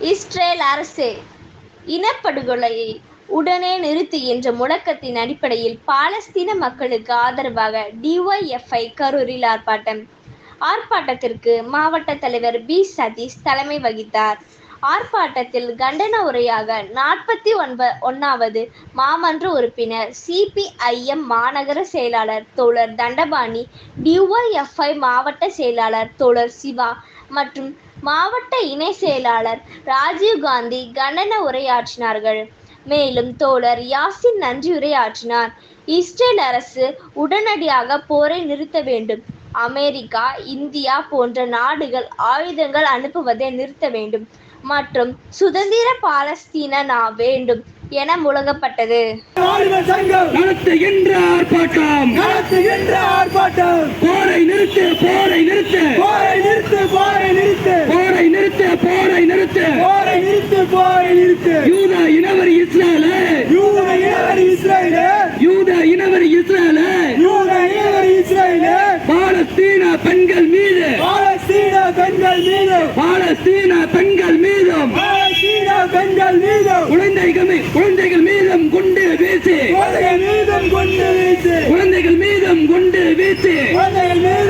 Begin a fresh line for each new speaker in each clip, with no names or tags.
Israel அரசு இனப்படுகொலையை உடனே நிறுத்துகின்ற முழக்கத்தின் அடிப்படையில் பாலஸ்தீன மக்களுக்கு ஆதரவாக டிஒய்எஃப்ஐ கரூரில் ஆர்ப்பாட்டம். ஆர்ப்பாட்டத்திற்கு மாவட்ட தலைவர் பி. சதீஷ் தலைமை வகித்தார். ஆர்ப்பாட்டத்தில் கண்டன உரையாக நாற்பத்தி ஒன்ப ஒன்னாவது மாமன்ற உறுப்பினர் சிபிஐஎம் மாநகர செயலாளர் தோழர் தண்டபாணி டிஒய்எஃப்ஐ மாவட்ட செயலாளர் தோழர் சிவா மற்றும் மாவட்ட இணை செயலாளர் ராஜீவ்காந்தி கண்டன உரையாற்றினார்கள். மேலும் தோழர் யாசின் நன்றியுரையாற்றினார் இஸ்ரேல் அரசு உடனடியாக போரை நிறுத்த வேண்டும். அமெரிக்கா இந்தியா போன்ற நாடுகள் ஆயுதங்கள் அனுப்புவதை நிறுத்த வேண்டும். மற்றும் சுதந்திர பாலஸ்தீன வேண்டும் என முழங்கப்பட்டது.
நாடுகள் சங்கம்
நடத்துகின்ற ஆர்ப்பாட்டம்.
நடத்துகின்ற ஆர்ப்பாட்டம்.
போரை நிறுத்து போரை நிறுத்து
போரை நிறுத்து போரை நிறுத்து
போரை நிறுத்து போரை நிறுத்து.
போரை நிறுத்து போரை நிறுத்து.
யூத இனவரி இஸ்ரேலு
யூத இனவரி இஸ்ரேலு
யூத இனவரி இஸ்ரேலு
யூத இனவரி இஸ்ரேலு
பாலஸ்தீன பெண்கள் மீது.
பாலஸ்தீன பெண்கள் மீது.
பாலஸ்தீன பெண்கள் மீதும்.
பாலஸ்தீன பெண்கள் மீது
குழந்தைகள் குழந்தைகள் மீதும் குண்டு வீசி.
குழந்தைகள் மீதும் கொண்டு வீச்சு
குழந்தைகள் மீதும் குண்டு வீசி.
குழந்தைகள் மீதும்
கொத்து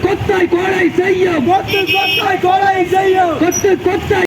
கொத்தாய் கொலை செய்யும்.
கொத்து கொத்தாய் கொலை செய்யும்.
கொத்து கொத்தாய்